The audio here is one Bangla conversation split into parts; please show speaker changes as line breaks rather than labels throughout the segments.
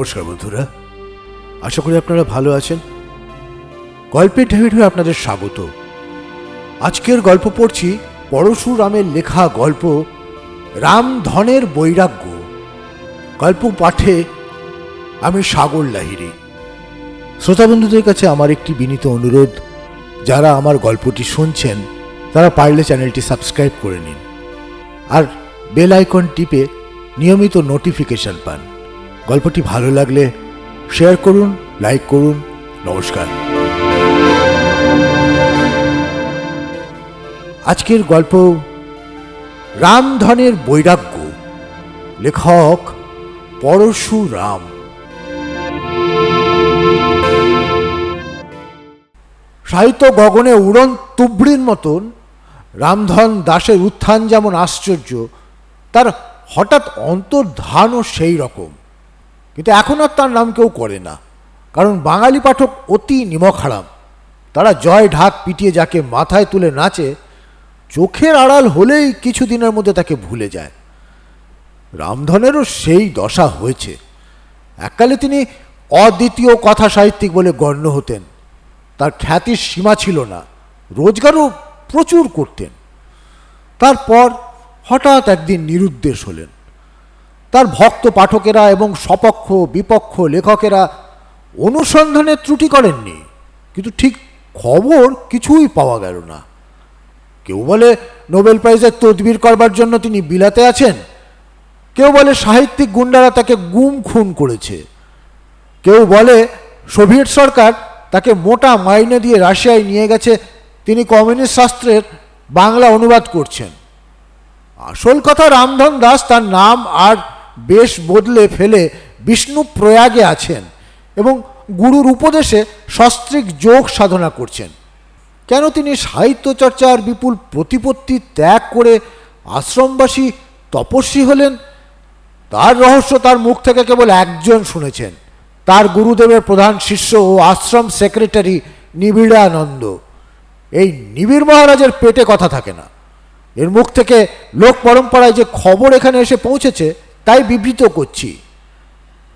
নমস্কার বন্ধুরা। আশা করি আপনারা ভালো আছেন। গল্পের ঢেউ ঢেউ আপনাদের স্বাগত। আজকের গল্প পড়ছি পরশুরামের লেখা গল্প রামধনের বৈরাগ্য। গল্প পাঠে আমি সাগর লাহিরি শ্রোতা বন্ধুদের কাছে আমার একটি বিনীত অনুরোধ, যারা আমার গল্পটি শুনছেন, তারা পারলে চ্যানেলটি সাবস্ক্রাইব করে নিন। আর বেল আইকন টিপে নিয়মিত নোটিফিকেশন পান। গল্পটি ভালো লাগলে শেয়ার করুন, লাইক করুন, নমস্কার। আজকের গল্প রামধনের বৈরাগ্য, লেখক পরশুরাম। সাহিত্য গগনে উড়ন তুবড়ির মতন রামধন দাসের উত্থান যেমন আশ্চর্য, তার হঠাৎ অন্তর্ধানও সেই রকম কিন্তু এখন আর তার নাম কেউ করে না। কারণ বাঙালি পাঠক অতি নিমক হারাম। তারা জয় ঢাক পিটিয়ে যাকে মাথায় তুলে নাচে, চোখের আড়াল হলেই কিছুদিনের মধ্যে তাকে ভুলে যায়। রামধনেরও সেই দশা হয়েছে। এককালে তিনি অদ্বিতীয় কথা সাহিত্যিক বলে গণ্য হতেন। তার খ্যাতির সীমা ছিল না। রোজগারও প্রচুর করতেন। তারপর হঠাৎ একদিন নিরুদ্দেশ হলেন। তার ভক্ত পাঠকেরা এবং সপক্ষ, বিপক্ষ লেখকেরা অনুসন্ধানে ত্রুটি করেননি। কিন্তু ঠিক খবর কিছুই পাওয়া গেল না। কেউ বলে নোবেল প্রাইজের তদবির করবার জন্য তিনি বিলাতে আছেন। কেউ বলে সাহিত্যিক গুন্ডারা তাকে গুম খুন করেছে। কেউ বলে সোভিয়েত সরকার তাকে মোটা মাইনে দিয়ে রাশিয়ায় নিয়ে গেছে। তিনি কমিউনিস্ট শাস্ত্রের বাংলা অনুবাদ করছেন। আসল কথা রামধন দাস তার নাম আর বেশ বদলে ফেলে বিষ্ণু প্রয়াগে আছেন এবং গুরুর উপদেশে সস্ত্রিক যোগ সাধনা করছেন। কেন তিনি সাহিত্য চর্চার বিপুল প্রতিপত্তি ত্যাগ করে আশ্রমবাসী তপস্বী হলেন? তার রহস্য তার মুখ থেকে কেবল একজন শুনেছেন। তার গুরুদেবের প্রধান শিষ্য ও আশ্রম সেক্রেটারি নিবিড়ানন্দ। এই নিবিড় মহারাজের পেটে কথা থাকে না। এর মুখ থেকে লোক পরম্পরায় যে খবর এখানে এসে পৌঁছেছে তাই বিবৃত করছি।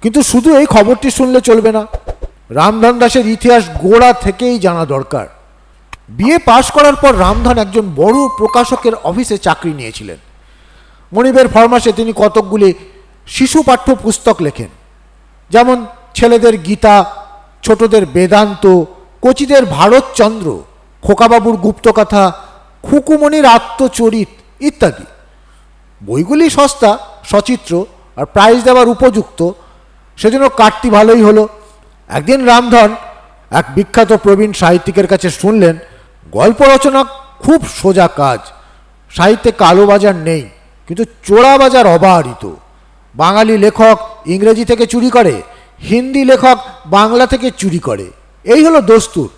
কিন্তু শুধু এই খবরটি শুনলে চলবে না। রামধন দাসের ইতিহাস গোড়া থেকেই জানা দরকার। বিয়ে পাশ করার পর রামধন একজন বড় প্রকাশকের অফিসে চাকরি নিয়েছিলেন। মনিবের ফরমাসে তিনি কতকগুলি শিশু পাঠ্য পুস্তক লেখেন। যেমন ছেলেদের গীতা, ছোটদের বেদান্ত, কচিদের ভারতচন্দ্র, খোকাবাবুর গুপ্তকথা, খুকুমণির আত্মচরিত ইত্যাদি। বইগুলি সস্তা সচিত্র আর প্রাইজ দেওয়ার উপযুক্ত, সেজন্য কাটতি ভালোই হলো। একদিন রামধন এক বিখ্যাত প্রবীণ সাহিত্যিকের কাছে শুনলেন, গল্প রচনা খুব সোজা কাজ, সাহিত্যে কালো বাজার নেই, কিন্তু চোরা বাজার অবারিত। বাঙালি লেখক ইংরেজি থেকে চুরি করে, হিন্দি লেখক বাংলা থেকে চুরি করে। এই হলো দস্তুর।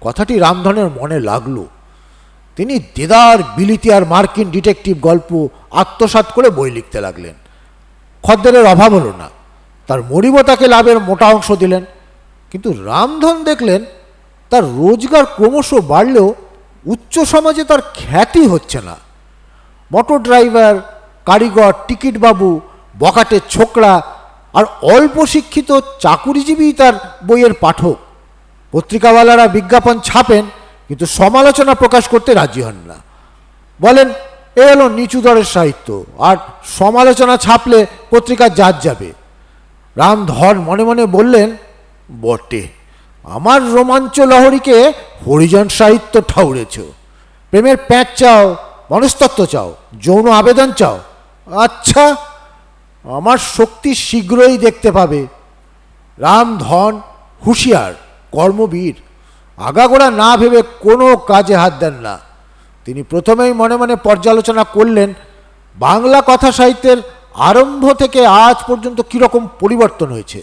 কথাটি রামধনের মনে লাগল। তিনি দেদার বিলিতি আর মার্কিন ডিটেকটিভ গল্প আত্মসাৎ করে বই লিখতে লাগলেন। খদ্দেরের অভাব হলো না। তার মরিব তাকে লাভের মোটা অংশ দিলেন। কিন্তু রামধন দেখলেন, তার রোজগার ক্রমশ বাড়লেও উচ্চ সমাজে তার খ্যাতি হচ্ছে না। মোটর ড্রাইভার, কারিগর, টিকিটবাবু বকাটের ছোকরা আর অল্প শিক্ষিত চাকুরিজীবী তার বইয়ের পাঠক। পত্রিকাওয়ালারা বিজ্ঞাপন ছাপেন, কিন্তু সমালোচনা প্রকাশ করতে রাজি হন না। বলেন এ হলো নিচু দরের সাহিত্য। আর সমালোচনা ছাপলে পত্রিকা জাত যাবে। রামধন মনে মনে বললেন, বটে, আমার রোমাঞ্চ লহরীকে হরিজন সাহিত্য ঠাউরেছ। প্রেমের প্যাঁচ চাও, মনস্তত্ত্ব চাও, যৌন আবেদন চাও। আচ্ছা আমার শক্তি শীঘ্রই দেখতে পাবে। রামধন হুঁশিয়ার, কর্মবীর, আগাগোড়া না ভেবে কোনো কাজে হাত দেন না। তিনি প্রথমেই মনে মনে পর্যালোচনা করলেন, বাংলা কথা সাহিত্যের আরম্ভ থেকে আজ পর্যন্ত কীরকম পরিবর্তন হয়েছে।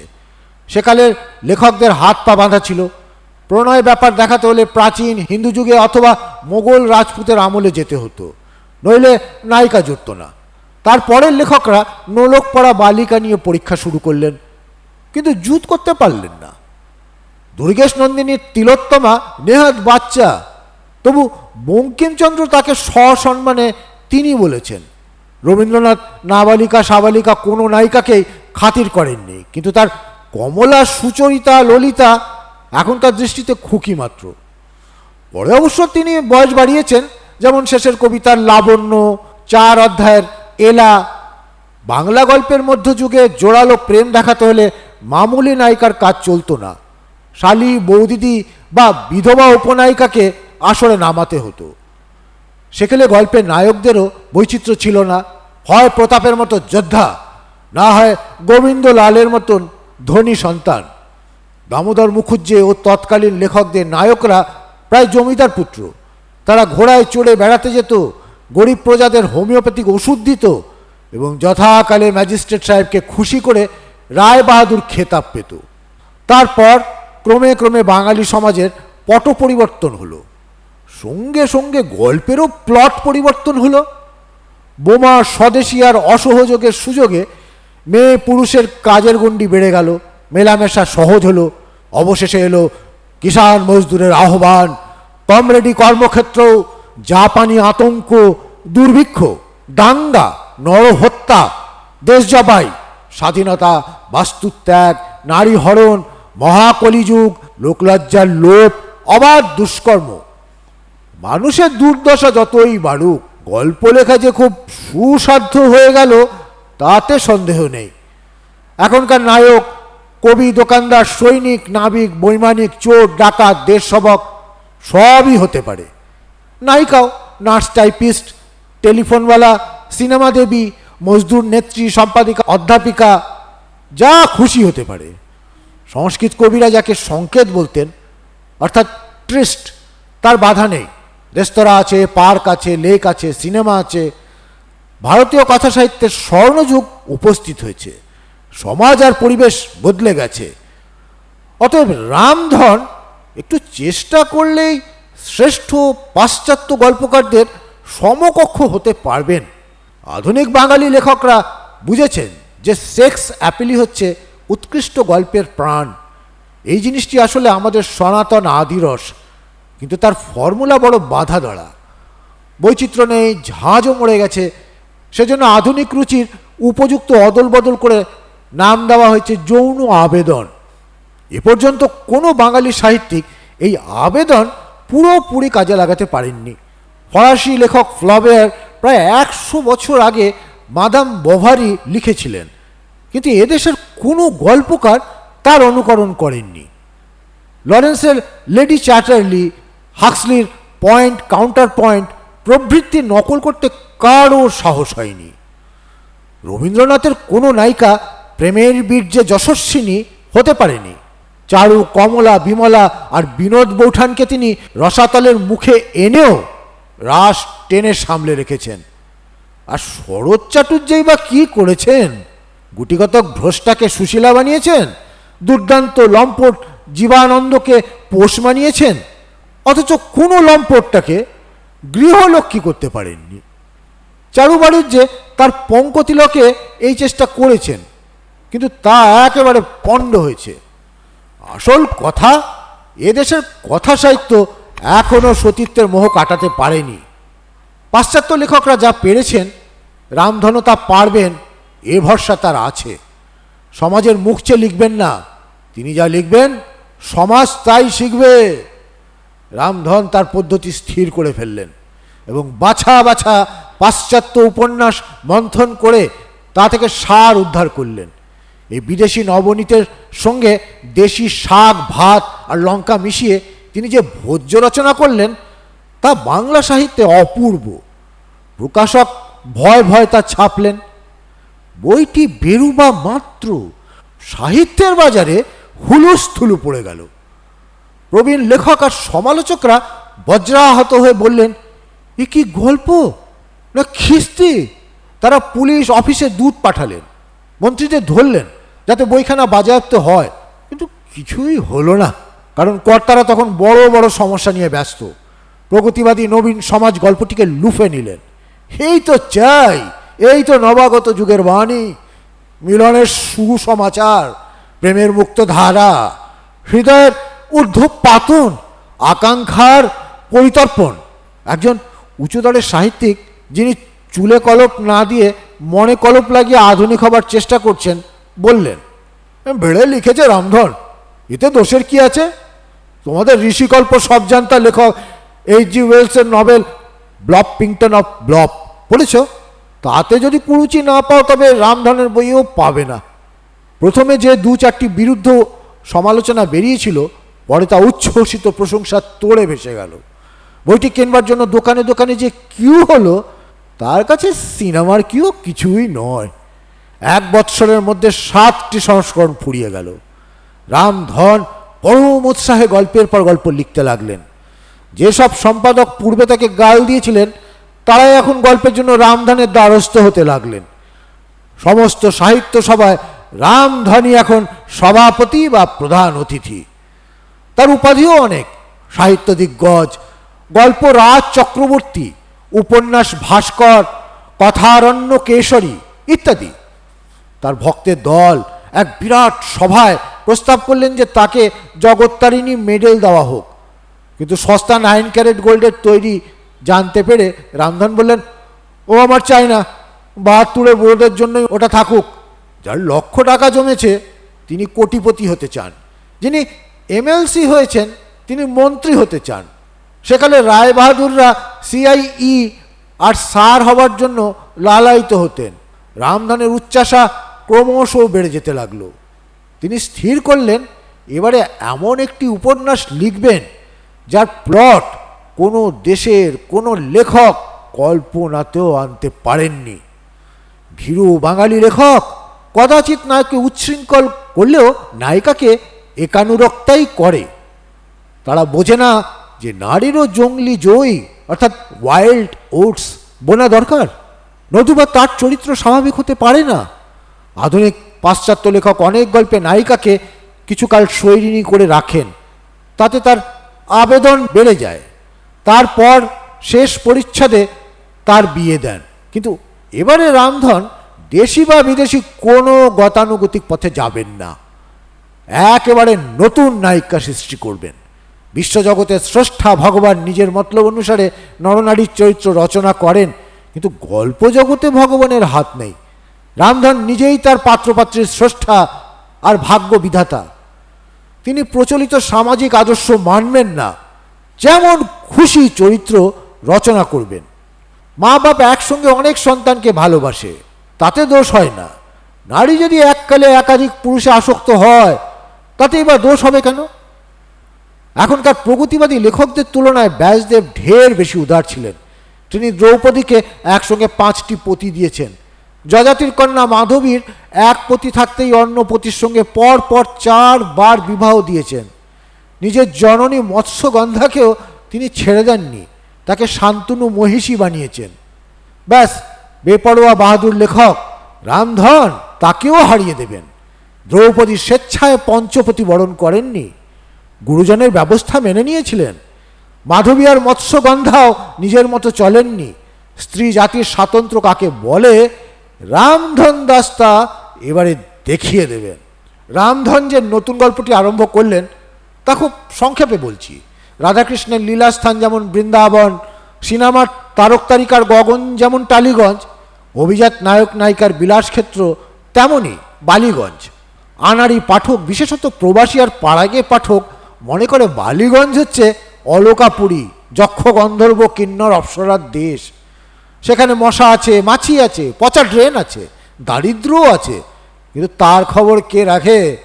সেকালের লেখকদের হাত পা বাঁধা ছিল। প্রণয় ব্যাপার দেখাতে হলে প্রাচীন হিন্দু যুগে অথবা মোগল রাজপুতের আমলে যেতে হতো, নইলে নায়িকা জুটত না। তারপরের লেখকরা নোলক পড়া বালিকা নিয়ে পরীক্ষা শুরু করলেন, কিন্তু জুত করতে পারলেন না। দুর্গেশ নন্দিনীর তিলোত্তমা, নেহাত বাচ্চা, তবু বঙ্কিমচন্দ্র তাকে সসম্মানে তিনি বলেছেন। রবীন্দ্রনাথ নাবালিকা, সাবালিকা কোনো নায়িকাকেই খাতির করেননি। কিন্তু তার কমলা সুচরিতা, ললিতা এখন তার দৃষ্টিতে খুকি মাত্র। পরে অবশ্য তিনি বয়স বাড়িয়েছেন, যেমন শেষের কবিতার লাবণ্য, চার অধ্যায়ের এলা। বাংলা গল্পের মধ্যযুগে জোরালো প্রেম দেখাতে হলে মামুলি নায়িকার কাজ চলতো না। শালি, বৌদিদি বা বিধবা উপনায়িকাকে আসরে নামাতে হতো। সেখানে গল্পের নায়কদেরও বৈচিত্র্য ছিল না। হয় প্রতাপের মতো যোদ্ধা, না হয় গোবিন্দ লালের মতন ধনী সন্তান। দামোদর মুখুজ্জে ও তৎকালীন লেখকদের নায়করা প্রায় জমিদার পুত্র। তারা ঘোড়ায় চড়ে বেড়াতে যেত, গরিব প্রজাদের হোমিওপ্যাথিক ওষুধ দিত এবং যথাকালে ম্যাজিস্ট্রেট সাহেবকে খুশি করে রায় বাহাদুর খেতাব পেত। তারপর ক্রমে ক্রমে বাঙালি সমাজের পট পরিবর্তন হলো। সঙ্গে সঙ্গে গল্পেরও প্লট পরিবর্তন হলো। বোমা স্বদেশী আর অসহযোগের সুযোগে মেয়ে পুরুষের কাজের গণ্ডি বেড়ে গেল। মেলামেশা সহজ হলো। অবশেষে এলো কিষাণ মজদুরের আহ্বান। কমরেডি কর্মক্ষেত্র, জাপানি আতঙ্ক, দুর্ভিক্ষ, দাঙ্গা, নরহত্যা দেশ জবাই স্বাধীনতা, বাস্তুত্যাগ, নারী হরণ, মহাকলিযুগ, লোকলজ্জার লোপ অবাধ দুষ্কর্ম। মানুষের দুর্দশা যতই বাড়ুক গল্প লেখা যে খুব সুসাধ্য হয়ে গেল, তাতে সন্দেহ নেই। এখনকার নায়ক, কবি, দোকানদার, সৈনিক, নাবিক, বৈমানিক, চোর, ডাকাত, দেশসবক, সবই হতে পারে। নায়িকাও, নার্স, টাইপিস্ট, টেলিফোনওয়ালা, সিনেমা দেবী, মজদুর, নেত্রী, সম্পাদিকা, অধ্যাপিকা, যা খুশি হতে পারে। সংস্কৃত কবিরা যাকে সংকেত বলতেন, অর্থাৎ ট্রিস্ট, তার বাধা নেই। রেস্তোরাঁ আছে, পার্ক আছে, লেক আছে, সিনেমা আছে। ভারতীয় কথা সাহিত্যের স্বর্ণযুগ উপস্থিত হয়েছে। সমাজ আর পরিবেশ বদলে গেছে। অতএব রামধন একটু চেষ্টা করলেই শ্রেষ্ঠ পাশ্চাত্য গল্পকারদের সমকক্ষ হতে পারবেন। আধুনিক বাঙালি লেখকরা বুঝেছেন যে সেক্স অ্যাপিলি হচ্ছে উৎকৃষ্ট গল্পের প্রাণ। এই জিনিসটি আসলে আমাদের সনাতন আদিরস কিন্তু তার ফর্মুলা বড় বাধা ধরা বৈচিত্র্য নেই ঝাঁঝও মরে গেছে। সেজন্য আধুনিক রুচির উপযুক্ত অদল বদল করে নাম দেওয়া হয়েছে যৌন আবেদন। এ পর্যন্ত কোনো বাঙালি সাহিত্যিক এই আবেদন পুরোপুরি কাজে লাগাতে পারেননি। ফরাসি লেখক ফ্লবেয়ার প্রায় একশো বছর আগে মাদাম বভারি লিখেছিলেন, কিন্তু এদেশের কোনো গল্পকার তার অনুকরণ করেননি। লরেন্সের লেডি চ্যাটারলি হাক্সলির পয়েন্ট কাউন্টার পয়েন্ট প্রভৃতি নকল করতে কারও সাহস হয়নি। রবীন্দ্রনাথের কোনো নায়িকা প্রেমের বীর্যে যশস্বিনী হতে পারেনি। চারু, কমলা, বিমলা আর বিনোদ বৌঠানকে তিনি রসাতলের মুখে এনেও রাস টেনে সামলে রেখেছেন। আর শরৎ চাটুর্যই বা কী করেছেন? গুটিগত ভ্রষ্টাকে সুশীলা বানিয়েছেন? দুর্দান্ত লম্পট জীবানন্দকে পোষ মানিয়েছেন? অথচ কোনো লম্পটটাকে গৃহলক্ষ্মী করতে পারেননি। চারু বাণিজ্যে তার পঙ্কতিলকে এই চেষ্টা করেছেন, কিন্তু তা একেবারে পণ্ড হয়েছে। আসল কথা, এদেশের কথা সাহিত্য এখনও সতীত্বের মোহ কাটাতে পারেনি। পাশ্চাত্য লেখকরা যা পেরেছেন, রামধন তা পারবেন, এ ভরসা তার আছে। সমাজের মুখ চেয়ে লিখবেন না, তিনি যা লিখবেন, সমাজ তাই শিখবে। রামধন তার পদ্ধতি স্থির করে ফেললেন এবং বাছা বাছা পাশ্চাত্য উপন্যাস মন্থন করে তা থেকে সার উদ্ধার করলেন। এই বিদেশি নবনীতের সঙ্গে দেশি শাক, ভাত আর লঙ্কা মিশিয়ে তিনি যে ভোজ্য রচনা করলেন, তা বাংলা সাহিত্যে অপূর্ব। প্রকাশক ভয় ভয় তা ছাপলেন। বইটি বেরুবা মাত্র সাহিত্যের বাজারে হুলুস্থুলু পড়ে গেল। প্রবীণ লেখক আর সমালোচকরা বজ্রাহত হয়ে বললেন, এ কি গল্প? না খিস্তি? তারা পুলিশ অফিসে দুধ পাঠালেন, মন্ত্রীদের ধরলেন, যাতে বইখানা বাজেয়াপ্ত হয়। কিন্তু কিছুই হলো না, কারণ কর্তারা তখন বড় বড় সমস্যা নিয়ে ব্যস্ত। প্রগতিবাদী নবীন সমাজ গল্পটিকে লুফে নিলেন। এই তো চাই, এই তো নবাগত যুগের বাণী, মিলনের সুসমাচার, প্রেমের মুক্ত ধারা, হৃদয়ের ঊর্ধ্ব পাতন আকাঙ্ক্ষার পরিতর্পণ। একজন উচ্চদরের সাহিত্যিক যিনি চুলে কলপ না দিয়ে মনে কলপ লাগিয়ে আধুনিক হবার চেষ্টা করছেন বললেন, বেড়ে লিখেছে রামধন, এতে দোষের কি আছে? তোমাদের ঋষিকল্প সব জানতা লেখক এইচ জি ওয়েলসের নভেল ব্লব পিংটন অফ ব্লব পড়েছ তাতে যদি কুরুচি না পাও তবে রামধনের বইও পাবে না। প্রথমে যে দু চারটি বিরুদ্ধ সমালোচনা বেরিয়েছিল পরে তা উচ্ছ্বসিত প্রশংসা তোড়ে ভেসে গেল। বইটি কেনবার জন্য দোকানে দোকানে যে কিউ হলো, তার কাছে সিনেমার কিউ কিছুই নয়। এক বৎসরের মধ্যে সাতটি সংস্করণ ফুরিয়ে গেল। রামধন পরম উৎসাহে গল্পের পর গল্প লিখতে লাগলেন। যেসব সম্পাদক পূর্বে তাকে গাল দিয়েছিলেন, তারাই এখন গল্পের জন্য রামধনের দ্বারস্থ হতে লাগলেন। সমস্ত সাহিত্য সভায় রামধনী এখন সভাপতি বা প্রধান অতিথি। তার উপাধিও অনেক। সাহিত্য দিগ্গজ গল্প রাজ চক্রবর্তী, উপন্যাস ভাস্কর, কথারণ্য কেশরী ইত্যাদি। তার ভক্তের দল এক বিরাট সভায় প্রস্তাব করলেন যে তাকে জগত্তারিণী মেডেল দেওয়া হোক। কিন্তু সস্তা নাইন ক্যারেট গোল্ডের তৈরি জানতে পেরে রামধন বললেন, ও আমার চাই না বাহাত্তরের বোর্ডের জন্যই ওটা থাকুক। যার লক্ষ টাকা জমেছে, তিনি কোটিপতি হতে চান। যিনি এমএলসি হয়েছেন, তিনি মন্ত্রী হতে চান। সেকালে রায় বাহাদুররা সিআইই আর সার হবার জন্য লালায়িত হতেন। রামধনের উচ্চাসা ক্রমশ বেড়ে যেতে লাগল। তিনি স্থির করলেন, এবারে এমন একটি উপন্যাস লিখবেন, যার প্লট কোনো দেশের কোনো লেখক কল্পনাতেও আনতে পারেননি। ভীরু বাঙালি লেখক, কদাচিৎ নায়ককে উচ্ছৃঙ্খল করলেও নায়িকাকে একানুরক্তাই করে। তারা বোঝে না যে নারীরও জঙ্গলি জয়ী অর্থাৎ ওয়াইল্ড ওটস বোনা দরকার। নতুবা তার চরিত্র স্বাভাবিক হতে পারে না। আধুনিক পাশ্চাত্য লেখক অনেক গল্পে নায়িকাকে কিছুকাল শৈরিনী করে রাখেন। তাতে তার আবেদন বেড়ে যায়। তারপর শেষ পরিচ্ছদে তার বিয়ে দেন। কিন্তু এবারে রামধন দেশি বা বিদেশি কোনো গতানুগতিক পথে যাবেন না। একেবারে নতুন নায়িকা সৃষ্টি করবেন। বিশ্বজগতের স্রষ্টা ভগবান নিজের মতলব অনুসারে নরনারীর চরিত্র রচনা করেন, কিন্তু গল্প জগতে ভগবানের হাত নেই। রামধন নিজেই তার পাত্রপাত্রের স্রষ্টা আর ভাগ্য বিধাতা। তিনি প্রচলিত সামাজিক আদর্শ মানবেন না, যেমন খুশি চরিত্র রচনা করবেন। মা বাপ একসঙ্গে অনেক সন্তানকে ভালোবাসে, তাতে দোষ হয় না। নারী যদি এককালে একাধিক পুরুষে আসক্ত হয় তাতেই বা দোষ হবে কেন? এখনকার প্রগতিবাদী লেখকদের তুলনায় ব্যাসদেব ঢের বেশি উদার ছিলেন। তিনি দ্রৌপদীকে একসঙ্গে পাঁচটি পতি দিয়েছেন। যজাতির কন্যা মাধবীর এক পতি থাকতেই অন্য পতির সঙ্গে পর পর চারবার বিবাহ দিয়েছেন। নিজের জননী মৎস্যগন্ধাকেও তিনি ছেড়ে দেননি। তাকে শান্তনু মহিষী বানিয়েছেন। ব্যাস, বেপরোয়া বাহাদুর লেখক রামধন তাকেও হারিয়ে দেবেন। দ্রৌপদী স্বেচ্ছায় পঞ্চপতি বরণ করেননি। গুরুজনের ব্যবস্থা মেনে নিয়েছিলেন। মাধবী আর মৎস্যগন্ধাও নিজের মতো চলেননি। স্ত্রী জাতির স্বাতন্ত্র্য কাকে বলে রামধন দাস্তা এবারে দেখিয়ে দেবেন। রামধন যে নতুন গল্পটি আরম্ভ করলেন, তা খুব সংক্ষেপে বলছি। রাধাকৃষ্ণের লীলাস্থান যেমন বৃন্দাবন, সিনেমার তারক তারিকার গগন যেমন টালিগঞ্জ, অভিজাত নায়ক নায়িকার বিলাসক্ষেত্র তেমনই বালিগঞ্জ। আনাড়ি পাঠক, বিশেষত প্রবাসী আর পাড়াগে পাঠক, মনে করে বালিগঞ্জ হচ্ছে অলকাপুরী, যক্ষ গন্ধর্ব কিন্নর অপ্সরার দেশ। সেখানে মশা আছে, মাছি আছে, পচা ড্রেন আছে দারিদ্রও আছে। কিন্তু তার খবর কে রাখে?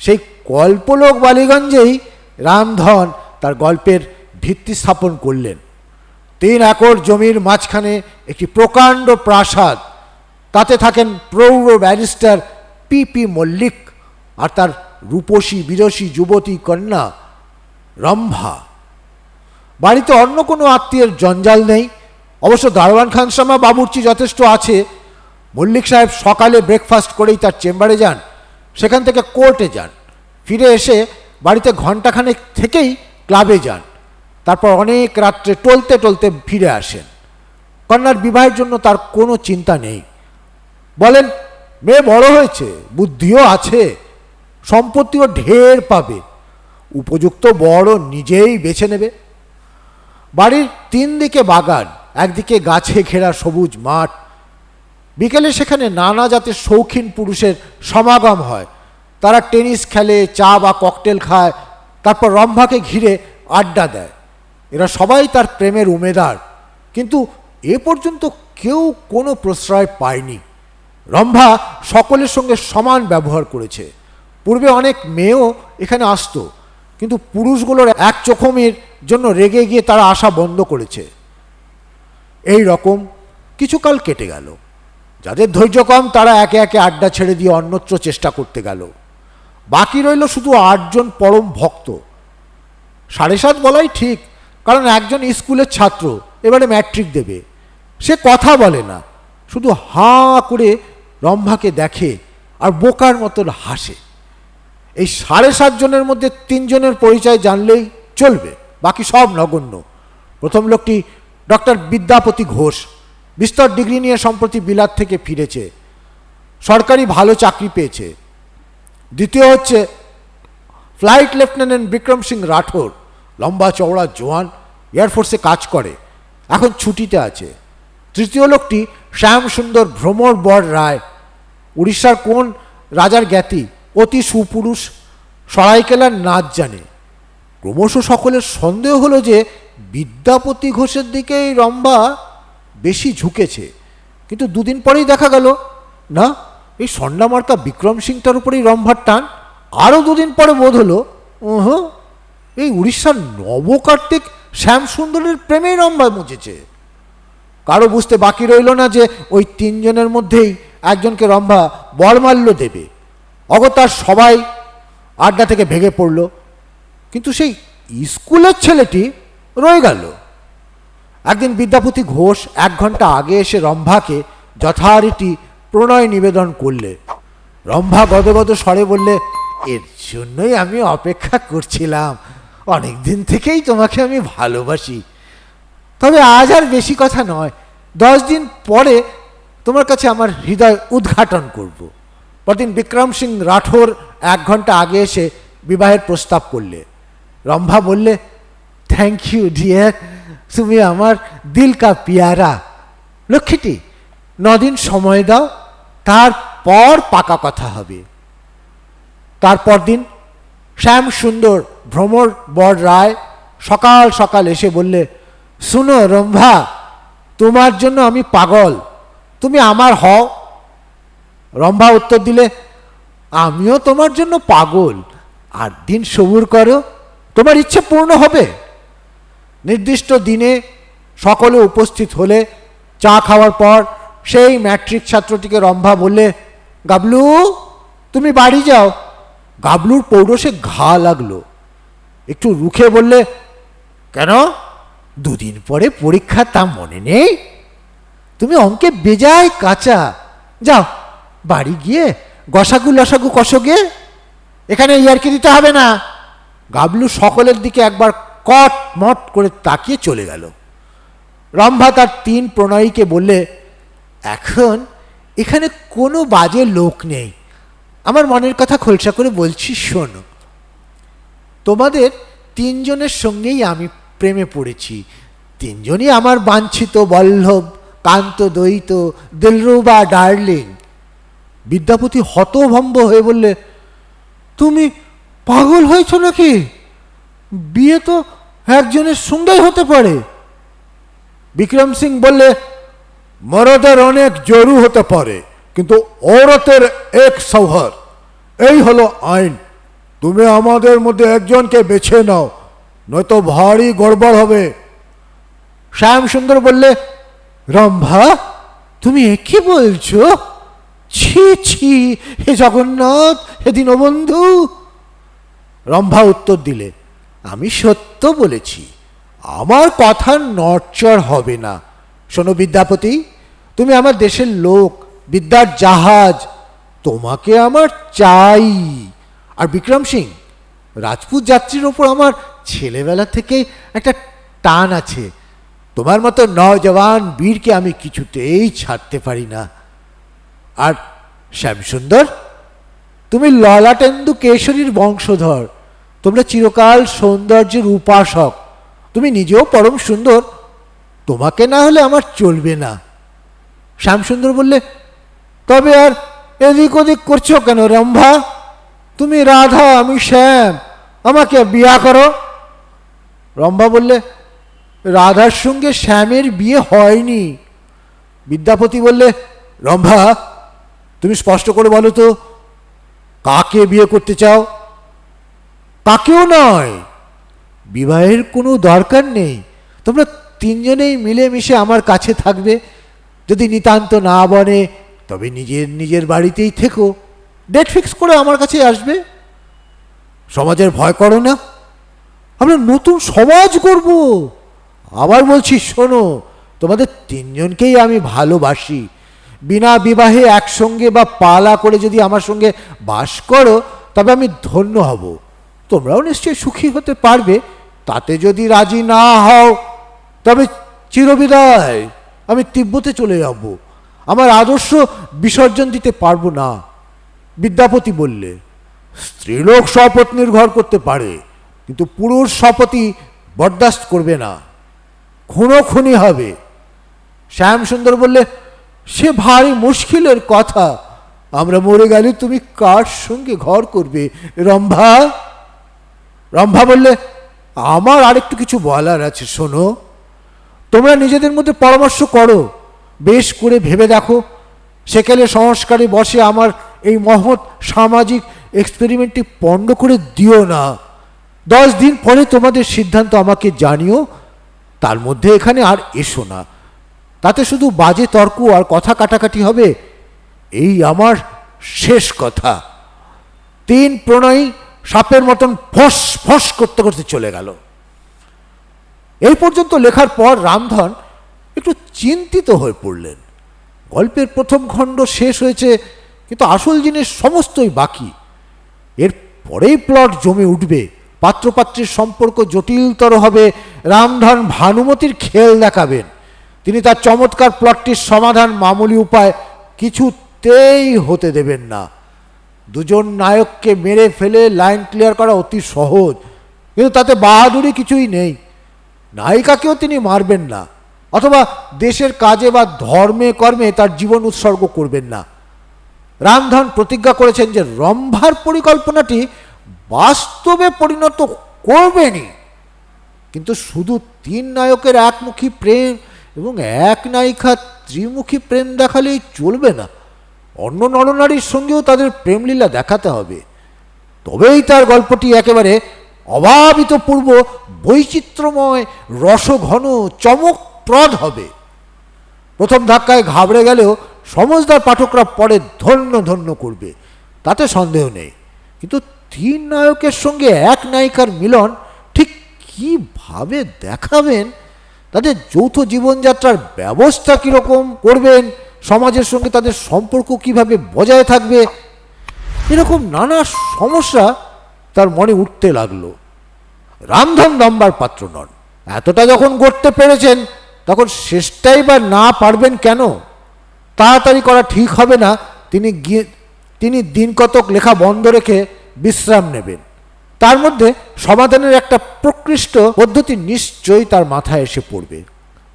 সেই কল্পলোক বালিগঞ্জেই রামধন তার গল্পের ভিত্তি স্থাপন করলেন। তিন একর জমির মাঝখানে একটি প্রকাণ্ড প্রাসাদ, তাতে থাকেন প্রৌঢ় ব্যারিস্টার পি পি মল্লিক আর তার রূপসী, বিরসী যুবতী কন্যা রম্ভা। বাড়িতে অন্য কোনো আত্মীয়ের জঞ্জাল নেই। অবশ্য দারোয়ান খানসামা বাবুর্চি যথেষ্ট আছে। মল্লিক সাহেব সকালে ব্রেকফাস্ট করেই তার চেম্বারে যান, সেখান থেকে কোর্টে যান। ফিরে এসে বাড়িতে ঘণ্টাখানেক থেকেই ক্লাবে যান। তারপর অনেক রাত্রে টলতে টলতে ফিরে আসেন। কন্যার বিবাহের জন্য তার কোনো চিন্তা নেই। বলেন মেয়ে বড় হয়েছে, বুদ্ধিও আছে, সম্পত্তিও ঢের পাবে। উপযুক্ত বড় নিজেই বেছে নেবে। বাড়ির তিন দিকে বাগান, একদিকে গাছে ঘেরা সবুজ মাঠ। বিকেলে সেখানে নানা জাতের শৌখিন পুরুষের সমাগম হয়। তারা টেনিস খেলে, চা বা ককটেল খায়, তারপর রম্ভাকে ঘিরে আড্ডা দেয়। এরা সবাই তার প্রেমের উমেদার, কিন্তু এ পর্যন্ত কেউ কোনো প্রশ্রয় পায়নি। রম্ভা সকলের সঙ্গে সমান ব্যবহার করেছে। পূর্বে অনেক মেয়েও এখানে আসতো, কিন্তু পুরুষগুলোর এক চোখমের জন্য রেগে গিয়ে তারা আসা বন্ধ করেছে। এই রকম কিছুকাল কেটে গেল। যাদের ধৈর্য কম, তারা একে একে আড্ডা ছেড়ে দিয়ে অন্যত্র চেষ্টা করতে গেল। বাকি রইল শুধু আটজন পরম ভক্ত। সাড়ে সাত বলাই ঠিক, কারণ একজন স্কুলের ছাত্র, এবারে ম্যাট্রিক দেবে। সে কথা বলে না, শুধু হাঁ করে রম্ভাকে দেখে আর বোকার মতন হাসে। এই সাড়ে সাতজনের মধ্যে তিনজনের পরিচয় জানলেই চলবে, বাকি সব নগণ্য। প্রথম লোকটি ডক্টর বিদ্যাপতি ঘোষ, বিস্তর ডিগ্রি নিয়ে সম্প্রতি বিলাত থেকে ফিরেছে। সরকারি ভালো চাকরি পেয়েছে। দ্বিতীয় হচ্ছে ফ্লাইট লেফটেন্যান্ট বিক্রম সিং রাঠোর, লম্বা চওড়া জোয়ান, এয়ারফোর্সে কাজ করে, এখন ছুটিতে আছে। তৃতীয় লোকটি শ্যাম সুন্দর ভ্রমর বর রায় উড়িষ্যার কোন রাজার জ্ঞাতি? অতি সুপুরুষ, সরাইকেলার নাচ জানে। ক্রমশ সকলের সন্দেহ হলো যে বিদ্যাপতি ঘোষের দিকে এই রম্ভা বেশি ঝুঁকেছে। কিন্তু দুদিন পরেই দেখা গেল, না, এই স্বর্ণামার্কা বিক্রম সিংটার উপরেই রম্ভার টান আরও দুদিন পরে বোধ হলো ওহ এই উড়িষ্যার নবকার্তিক শ্যামসুন্দরের প্রেমেই রম্ভা মুচেছে কারও বুঝতে বাকি রইল না যে ওই তিনজনের মধ্যেই একজনকে রম্ভা বরমাল্য দেবে। অগতার সবাই আড্ডা থেকে ভেঙে পড়ল। কিন্তু সেই স্কুলের ছেলেটি রয়ে গেল। একদিন বিদ্যাপতি ঘোষ এক ঘণ্টা আগে এসে রম্ভাকে যথারীতি প্রণয় নিবেদন করলে। রম্ভা গদগদ স্বরে বললে, এর জন্যই আমি অপেক্ষা করছিলাম। অনেক দিন থেকেই তোমাকে আমি ভালোবাসি। তবে আজ আর বেশি কথা নয়। দশ দিন পরে তোমার কাছে আমার হৃদয় উদ্ঘাটন করব। পরদিন বিক্রম সিং রাঠোর এক ঘণ্টা আগে এসে বিবাহের প্রস্তাব করলে। রম্ভা বললে থ্যাংক ইউ ডিয়ার তুমি আমার দিল কা পিয়ারা। লক্ষ্মীটি, নদিন সময় দাও, তারপর পাকা কথা হবে। তারপর দিন শ্যাম সুন্দর ভ্রমর বর রায় সকাল সকাল এসে বললে শুনো রম্ভা, তোমার জন্য আমি পাগল। তুমি আমার হও। রম্ভা উত্তর দিলে, আমিও তোমার জন্য পাগল। আট দিন সবুর করো, তোমার ইচ্ছে পূর্ণ হবে। নির্দিষ্ট দিনে সকলে উপস্থিত হলে, চা খাওয়ার পর সেই ম্যাট্রিক ছাত্রটিকে রম্ভা বললে, গাবলু, তুমি বাড়ি যাও। গাবলুর পৌরসে ঘা লাগল। একটু রুখে বললে, কেন? দুদিন পরে পরীক্ষা তা মনে নেই। তুমি অঙ্কে বেজায় কাঁচা। যাও, বাড়ি গিয়ে গসাগু লসাগু কষগে এখানে ইয়ারকি দিতে হবে না। গাবলু সকলের দিকে একবার কট মট করে তাকিয়ে চলে গেল। রম্ভা তার তিন প্রণয়ীকে বললে, এখন এখানে কোনো বাজে লোক নেই। আমার মনের কথা খোলসা করে বলছি, শোনো। তোমাদের তিনজনের সঙ্গেই আমি প্রেমে পড়েছি। তিনজনই আমার বাঞ্ছিত, বল্লভ, কান্ত, দ্বৈত, দিলরুবা, ডার্লিং। বিদ্যাপতি হতভম্ব হয়ে বললে, তুমি পাগল হয়েছ নাকি? বিয়ে তো একজনের সঙ্গেই হতে পারে। বিক্রম সিং বললে, মরদের অনেক জরু হতে পারে, কিন্তু ঔরতের এক সৌহর এই হলো আইন। তুমি আমাদের মধ্যে একজনকে বেছে নাও নয়তো ভারী গড়বড় হবে। শ্যাম সুন্দর বললে, রম্ভা, তুমি কি বলছো? ছি ছি, হে জগন্নাথ, হে দীনবন্ধু। রম্ভা উত্তর দিলে, আমি সত্য বলেছি। আমার কথার নড়চড় হবে না। শোনো বিদ্যাপতি, তুমি আমার দেশের লোক, বিদ্যার জাহাজ, তোমাকে আমার চাই। আর বিক্রম সিং রাজপুত যাত্রীর ওপর আমার ছেলেবেলা থেকে একটা টান আছে। তোমার মতো নজওয়ান বীরকে আমি কিছুতেই ছাড়তে পারি না। আর শ্যামসুন্দর, তুমি ললাটেন্দু কেশরীর বংশধর। তোমরা চিরকাল সৌন্দর্যের উপাসক। তুমি নিজেও পরম সুন্দর। তোমাকে না হলে আমার চলবে না। শ্যামসুন্দর বললে, তবে আর এদিক ওদিক করছ কেন রম্ভা? তুমি রাধা, আমি শ্যাম। আমাকে বিয়া করো। রম্ভা বললে, রাধার সঙ্গে শ্যামের বিয়ে হয়নি। বিদ্যাপতি বললে, রম্ভা, তুমি স্পষ্ট করে বলো তো, কাকে বিয়ে করতে চাও? কাকেও নয়। বিবাহের কোনো দরকার নেই। তোমরা তিনজনেই মিলেমিশে আমার কাছে থাকবে। যদি নিতান্ত না বনে, তবে নিজের নিজের বাড়িতেই থেকো। ডেট ফিক্স করে আমার কাছে আসবে। সমাজের ভয় করো না। আমরা নতুন সমাজ করব আবার বলছি, শোনো, তোমাদের তিনজনকেই আমি ভালোবাসি। বিনা বিবাহে একসঙ্গে বা পালা করে যদি আমার সঙ্গে বাস করো, তবে আমি ধন্য হব। তোমরাও নিশ্চয়ই সুখী হতে পারবে। তাতে যদি রাজি না হও, তবে চিরবিদায় আমি তিব্বতে চলে যাব। আমার আদর্শ বিসর্জন দিতে পারব না। বিদ্যাপতি বললে, স্ত্রীলোক শপথ নির্ভর করতে পারে, কিন্তু পুরুষ শপথই বরদাস্ত করবে না খুনো খুনি হবে। শ্যামসুন্দর বললে, সে ভারী মুশকিলের কথা, আমরা মরে গেলে তুমি কার সঙ্গে ঘর করবে, রম্ভা? রম্ভা বললে, আমার আরেকটু কিছু বলার আছে, শোনো। তোমরা নিজেদের মধ্যে পরামর্শ করো, বেশ করে ভেবে দেখো। সেকালে সংস্কারে বসে আমার এই মহৎ সামাজিক এক্সপেরিমেন্টটি পণ্ড করে দিও না। দশ দিন পরে তোমাদের সিদ্ধান্ত আমাকে জানিও, তার মধ্যে এখানে আর এসো না। তাতে শুধু বাজে তর্ক আর কথা কাটাকাটি হবে, এই আমার শেষ কথা। তিন প্রণয়ী সাপের মতন ফস ফস করতে করতে চলে গেল। এই পর্যন্ত লেখার পর রামধন একটু চিন্তিত হয়ে পড়লেন। গল্পের প্রথম খণ্ড শেষ হয়েছে কিন্তু আসল জিনিস সমস্তই বাকি। এর পরেই প্লট জমে উঠবে। পাত্রপাত্রের সম্পর্ক জটিলতর হবে। রামধন ভানুমতির খেল দেখাবেন। তিনি তার চমৎকার প্লটটির সমাধান মামুলি উপায় কিছুতেই হতে দেবেন না। দুজন নায়ককে মেরে ফেলে লাইন ক্লিয়ার করা অতি সহজ। কিন্তু তাতে বাহাদুরি কিছুই নেই। নায়িকাকেও তিনি মারবেন না। অথবা দেশের কাজে বা ধর্মে কর্মে তার জীবন উৎসর্গ করবেন না। রামধন প্রতিজ্ঞা করেছেন যে রম্ভার পরিকল্পনাটি বাস্তবে পরিণত করবেনই। কিন্তু শুধু তিন নায়কের একমুখী প্রেম এবং এক নায়িকা ত্রিমুখী প্রেম দেখালেই চলবে না। অন্য নরনারীর সঙ্গেও তাদের প্রেমলীলা দেখাতে হবে। তবেই তার গল্পটি একেবারে অভাবিত পূর্ব বৈচিত্র্যময়, রসঘন, চমকপ্রদ হবে। প্রথম ধাক্কায় ঘাবড়ে গেলেও সমজদার পাঠকরা পরে ধন্য ধন্য করবে, তাতে সন্দেহ নেই। কিন্তু তিন নায়কের সঙ্গে এক নায়িকার মিলন ঠিক কীভাবে দেখাবেন? তাদের যৌথ জীবনযাত্রার ব্যবস্থা কীরকম করবেন? সমাজের সঙ্গে তাদের সম্পর্ক কীভাবে বজায় থাকবে? এরকম নানা সমস্যা তার মনে উঠতে লাগল। রামধন দম্বার পাত্র নন। এতটা যখন গড়তে পেরেছেন তখন শেষটাই বা না পারবেন কেন? তাড়াতাড়ি করা ঠিক হবে না। তিনি গিয়ে, তিনি দিন কতক লেখা বন্ধ রেখে বিশ্রাম নেবেন। তার মধ্যে সমাধানের একটা প্রকৃষ্ট পদ্ধতি নিশ্চয়ই তার মাথায় এসে পড়বে।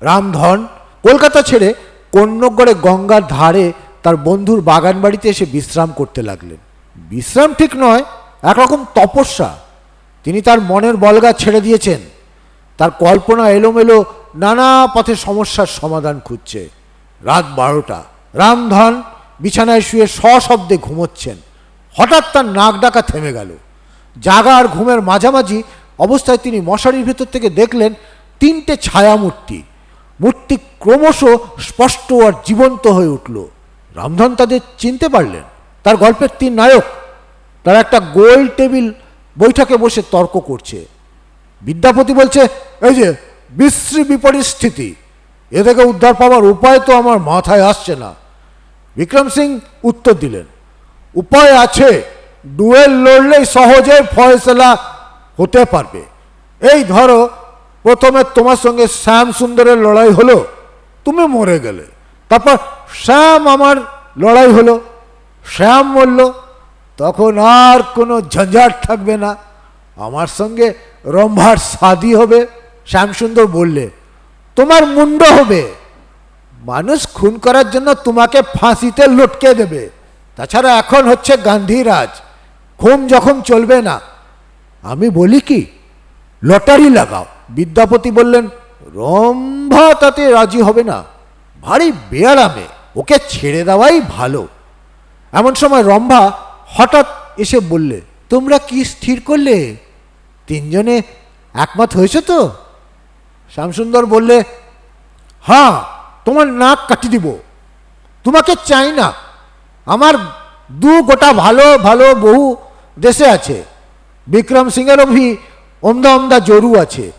রামধন কলকাতা ছেড়ে কন্যগড়ে গঙ্গার ধারে তার বন্ধুর বাগান বাড়িতে এসে বিশ্রাম করতে লাগলেন। বিশ্রাম ঠিক নয়, একরকম তপস্যা। তিনি তার মনের বলগা ছেড়ে দিয়েছেন। তার কল্পনা এলোমেলো নানা পথে সমস্যার সমাধান খুঁজছে। রাত বারোটা। রামধন বিছানায় শুয়ে সশব্দে ঘুমোচ্ছেন। হঠাৎ তার নাক ডাকা থেমে গেল। জাগা আর ঘুমের মাঝামাঝি অবস্থায় তিনি মশারির ভেতর থেকে দেখলেন তিনটে ছায়ামূর্তি। মূর্তি ক্রমশ স্পষ্ট আর জীবন্ত হয়ে উঠল। রামধন তাদের চিনতে পারলেন। তার গল্পের তিন নায়ক, তারা একটা গোল টেবিল বৈঠকে বসে তর্ক করছে। বিদ্যাপতি বলছে, এই যে বিশ্রী বিপরিস্থিতি এ থেকে উদ্ধার পাওয়ার উপায় তো আমার মাথায় আসছে না। বিক্রম সিং উত্তর দিলেন, উপায় আছে, ডুয়েল লড়লেই সহজে ফয়সলা হতে পারবে। এই ধরো, প্রথমে তোমার সঙ্গে শ্যাম সুন্দরের লড়াই হলো, তুমি মরে গেলে। তারপর শ্যাম আমার লড়াই হলো, শ্যাম মরল, তখন আর কোনো ঝঞ্ঝাট থাকবে না। আমার সঙ্গে রম্ভার সাদি হবে, শ্যামসুন্দর বললে, তোমার মুন্ড হবে। মানুষ খুন করার জন্য তোমাকে ফাঁসিতে লটকে দেবে। তাছাড়া এখন হচ্ছে গান্ধীরাজ, খুন যখন চলবে না। আমি বলি কি, লটারি লাগাও। বিদ্যাপতি বললেন, রম্ভা তাতে রাজি হবে না। ভারী বেয়ারামে, ওকে ছেড়ে দেওয়াই ভালো। এমন সময় রম্ভা হঠাৎ এসে বললে, তোমরা কি স্থির করলে? তিনজনে একমত হয়েছে তো? শ্যামসুন্দর বললে হ্যাঁ তোমার নাক কাটি দিব। তোমাকে চাই না। আমার দু গোটা ভালো ভালো বহু দেশে আছে। বিক্রম সিংয়েরও ভি ওমদা ওমদা জরু আছে।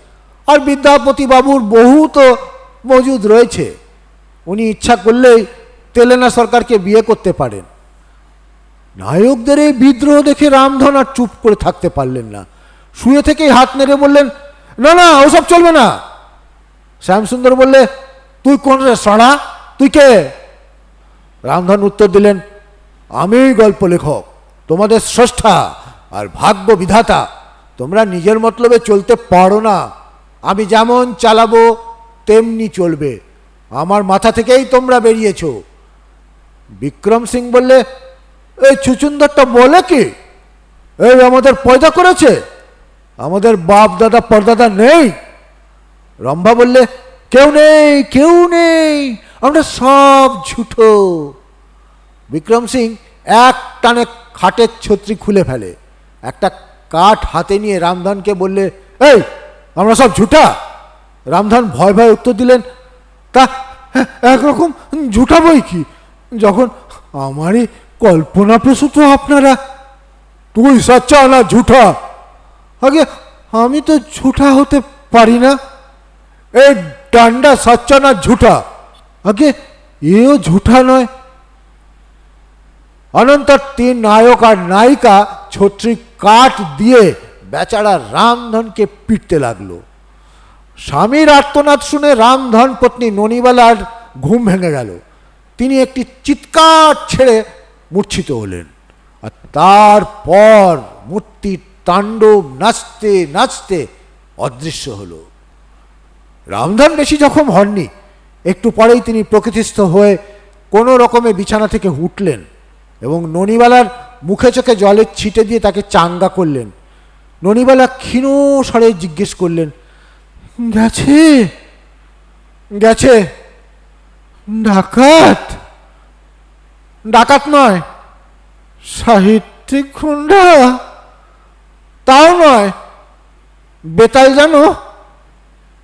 আর বিদ্যাপতি বাবুর বহু তো মজুদ রয়েছে। উনি ইচ্ছা করলেই তেলেনা সরকারকে বিয়ে করতে পারেন। নায়কদের এই বিদ্রোহ দেখে রামধন আর চুপ করে থাকতে পারলেন না। শুয়ে থেকেই হাত নেড়ে বললেন, না না, ওসব চলবে না। শ্যামসুন্দর বললে, তুই কোন রে, সড়া? তুই কে? রামধন উত্তর দিলেন, আমি গল্প লেখক, তোমাদের স্রষ্টা আর ভাগ্য বিধাতা। তোমরা নিজের মতলবে চলতে পারো না। আমি যেমন চালাবো, তেমনি চলবে। আমার মাথা থেকেই তোমরা বেরিয়েছো। বিক্রম সিং বললে, এই ছুচুন্দরটা বলে কি? এই আমাদের পয়দা করেছে? আমাদের বাপ দাদা পরদাদা নেই। রম্ভা বললে, কেউ নেই কেউ নেই, আমরা সব ঝুঠো। বিক্রম সিং এক টানে খাটের ছত্রি খুলে ফেলে। একটা কাঠ হাতে নিয়ে রামধনকে বললে, এই, আমরা সব ঝুঠা? রামধন ভয় ভয় উত্তর দিলেন, তা একরকম ঝুঠা বই কি? যখন আমারই কল্পনা প্রসূত আপনারা, তুই সচ্চা না ঝুঠা আগে আমি তো ঝুঠা হতে পারি না। এই ডান্ডা সচ্চা না ঝুঠা। আগে এও ঝুঠা নয়। অনন্তর তিন নায়ক আর নায়িকা ছত্রি কাঠ দিয়ে বেচারা রামধনকে পিটতে লাগল। স্বামীর আর্তনাদ শুনে রামধন পত্নী ননিবালার ঘুম ভেঙে গেল। তিনি একটি চিৎকার ছেড়ে মূর্ছিত হলেন। আর তারপর মূর্তির তাণ্ডব, নাচতে নাচতে অদৃশ্য হল। রামধন বেশি জখম হননি। একটু পরেই তিনি প্রকৃতিস্থ হয়ে কোনো রকমে বিছানা থেকে উঠলেন এবং ননিবালার মুখে চোখে জলের ছিটে দিয়ে তাকে চাঙ্গা করলেন। ননিবালা ক্ষীণ স্বরে জিজ্ঞেস করলেন, গেছে? গেছে? ডাকাত? ডাকাত নয়, সাহিত্যিক খুন্ডা তাও নয়। বেতাল জানো?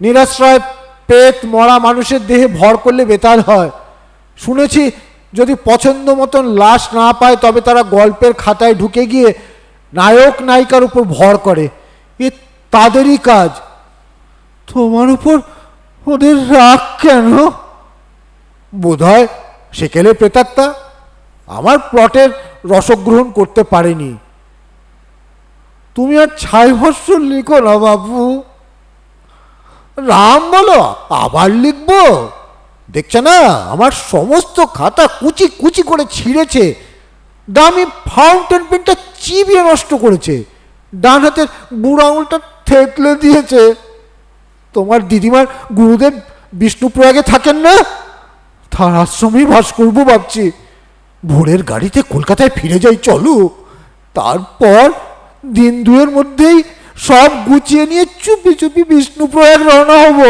নিরাশ্রয় পেট মরা মানুষের দেহে ভর করলে বেতাল হয়। শুনেছি, যদি পছন্দ মতন লাশ না পায়, তবে তারা গল্পের খাতায় ঢুকে গিয়ে নায়ক নায়িকার উপর ভর করে। এ তাদেরই কাজ। তোমার উপর ওদের রাগ কেন? বোধহয় সেকেলে প্রেতাত্মা আমার প্লটের রসগ্রহণ করতে পারেনি। তুমি আর ছাই ভস্য লিখো না বাবু। রাম বলো, আবার লিখব। দেখছে না, আমার সমস্ত খাতা কুচি কুচি করে ছিঁড়েছে। দামি ফাউন্টেন পেনটা চিবিয়ে নষ্ট করেছে। ডান হাতের বুড়ো আঙুলটা থেতলে দিয়েছে। তোমার দিদিমার গুরুদেব বিষ্ণুপ্রয়াগে থাকেন না? তার আশ্রমেই বাস করব ভাবছি। ভোরের গাড়িতে কলকাতায় ফিরে যাই, চলো। তারপর দিন দুয়ের মধ্যেই সব গুছিয়ে নিয়ে চুপি চুপি বিষ্ণুপ্রয়াগ রওনা হব।